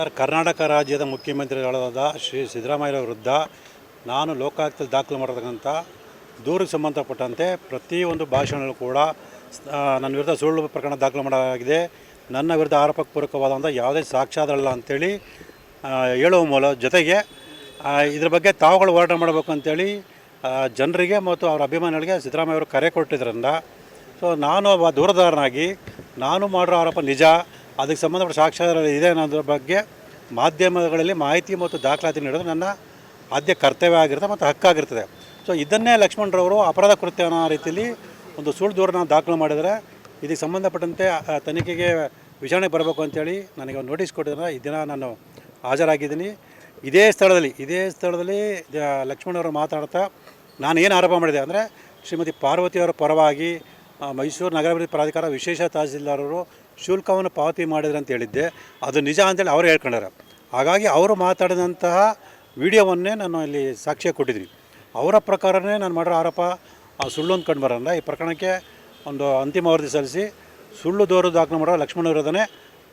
Sir Karnataka ರಾಜ್ಯದ ಮುಖ್ಯಮಂತ್ರಿಗಳಾದ ಶ್ರೀ ಸಿದ್ದರಾಮಯ್ಯ ವಿರುದ್ಧ ನಾನು ಲೋಕಾಯುಕ್ತದಲ್ಲಿ ದಾಖಲು ಮಾಡತಕ್ಕಂಥ ದೂರಿಗೆ ಸಂಬಂಧಪಟ್ಟಂತೆ ಪ್ರತಿಯೊಂದು ಭಾಷಣಗಳು ಕೂಡ ನನ್ನ ವಿರುದ್ಧ ಸುಳ್ಳು ಪ್ರಕರಣ ದಾಖಲು ಮಾಡಲಾಗಿದೆ. ನನ್ನ ವಿರುದ್ಧ ಆರೋಪಕ್ಕೆ ಪೂರಕವಾದಂಥ ಯಾವುದೇ ಸಾಕ್ಷ್ಯಾಧಾರಲ್ಲ ಅಂಥೇಳಿ ಹೇಳುವ ಮೂಲ ಜೊತೆಗೆ ಇದ್ರ ಬಗ್ಗೆ ತಾವುಗಳು ಹೋರಾಟ ಮಾಡಬೇಕು ಅಂತೇಳಿ ಆ, ಜನರಿಗೆ ಮತ್ತು ಅವರ ಅಭಿಮಾನಿಗಳಿಗೆ ಸಿದ್ದರಾಮಯ್ಯ ಅವರು ಕರೆ ಕೊಟ್ಟಿದ್ದರಿಂದ ಸೊ ನಾನು ದೂರದಾರನಾಗಿ ನಾನು ಮಾಡಿರೋ ಆರೋಪ ನಿಜ ಅದಕ್ಕೆ ಸಂಬಂಧಪಟ್ಟ ಸಾಕ್ಷ್ಯಾಧಾರ ಇದೆ ಅನ್ನೋದ್ರ ಬಗ್ಗೆ ಮಾಧ್ಯಮಗಳಲ್ಲಿ ಮಾಹಿತಿ ಮತ್ತು ದಾಖಲಾತಿ ನೀಡೋದು ನನ್ನ ಆದ್ಯ ಕರ್ತವ್ಯ ಆಗಿರುತ್ತೆ ಮತ್ತು ಹಕ್ಕಾಗಿರ್ತದೆ. ಸೊ ಇದನ್ನೇ ಲಕ್ಷ್ಮಣರವರು ಅಪರಾಧ ಕೃತ್ಯ ಅನ್ನೋ ರೀತಿಯಲ್ಲಿ ಒಂದು ಸುಳ್ಳು ದೂರನ ದಾಖಲು ಮಾಡಿದರೆ ಇದಕ್ಕೆ ಸಂಬಂಧಪಟ್ಟಂತೆ ತನಿಖೆಗೆ ವಿಚಾರಣೆಗೆ ಬರಬೇಕು ಅಂತೇಳಿ ನನಗೆ ಒಂದು ನೋಟಿಸ್ ಕೊಟ್ಟಿದ್ರೆ ಈ ದಿನ ನಾನು ಹಾಜರಾಗಿದ್ದೀನಿ. ಇದೇ ಸ್ಥಳದಲ್ಲಿ ಇದೇ ಸ್ಥಳದಲ್ಲಿ ಲಕ್ಷ್ಮಣವರು ಮಾತಾಡ್ತಾ ನಾನು ಏನು ಆರೋಪ ಮಾಡಿದೆ ಅಂದರೆ, ಶ್ರೀಮತಿ ಪಾರ್ವತಿಯವರ ಪರವಾಗಿ ಮೈಸೂರು ನಗರಾಭಿವೃದ್ಧಿ ಪ್ರಾಧಿಕಾರ ವಿಶೇಷ ತಹಸೀಲ್ದಾರರು ಶುಲ್ಕವನ್ನು ಪಾವತಿ ಮಾಡಿದ್ರು ಅಂತ ಹೇಳಿದ್ದೆ. ಅದು ನಿಜ ಅಂತೇಳಿ ಅವರು ಹೇಳ್ಕೊಂಡಾರೆ. ಹಾಗಾಗಿ ಅವರು ಮಾತಾಡಿದಂತಹ ವಿಡಿಯೋವನ್ನೇ ನಾನು ಇಲ್ಲಿ ಸಾಕ್ಷ್ಯ ಕೊಟ್ಟಿದ್ದೀನಿ. ಅವರ ಪ್ರಕಾರನೇ ನಾನು ಮಾಡಿರೋ ಆರೋಪ ಆ ಸುಳ್ಳು ಅಂತ ಕಂಡು ಬರೋಲ್ಲ ಈ ಪ್ರಕರಣಕ್ಕೆ ಒಂದು ಅಂತಿಮ ವರದಿ ಸಲ್ಲಿಸಿ ಸುಳ್ಳು ದೂರು ದಾಖಲು ಮಾಡೋ ಲಕ್ಷ್ಮಣ ವಿರೋಧನೇ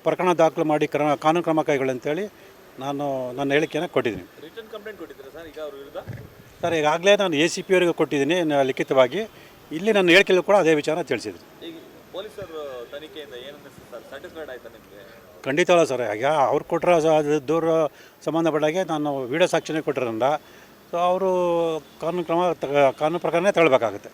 ಪ್ರಕರಣ ದಾಖಲು ಮಾಡಿ ಕ್ರಮ ಕಾನೂನು ಕ್ರಮ ಕೈಗೊಳ್ಳಿ ಅಂತೇಳಿ ನಾನು ನನ್ನ ಹೇಳಿಕೆಯನ್ನು ಕೊಟ್ಟಿದ್ದೀನಿ. ಸರ್ ಈಗಾಗಲೇ ನಾನು ಎ ಸಿ ಪಿ ಅವರಿಗೆ ಕೊಟ್ಟಿದ್ದೀನಿ ಲಿಖಿತವಾಗಿ. ಇಲ್ಲಿ ನನ್ನ ಹೇಳಿಕೆಯಲ್ಲೂ ಕೂಡ ಅದೇ ವಿಚಾರ ತಿಳಿಸಿದ್ದೀನಿ ಈಗ ಪೊಲೀಸರು ತನಿಖೆಯಿಂದ ಸರ್? ನಿಮಗೆ? ಖಂಡಿತವಲ್ಲ ಸರ್ ಈಗ ಅವ್ರು ಕೊಟ್ಟರೆ ದೂರ ಸಂಬಂಧಪಟ್ಟಾಗೆ ನಾನು ವಿಡಿಯೋ ಸಾಕ್ಷಿನೇ ಕೊಟ್ಟಿರೋದ್ರಿಂದ ಸೊ ಅವರು ಕಾನೂನು ಕ್ರಮ ಕಾನೂನು ಪ್ರಕಾರನೇ ತಗೊಳ್ಬೇಕಾಗುತ್ತೆ.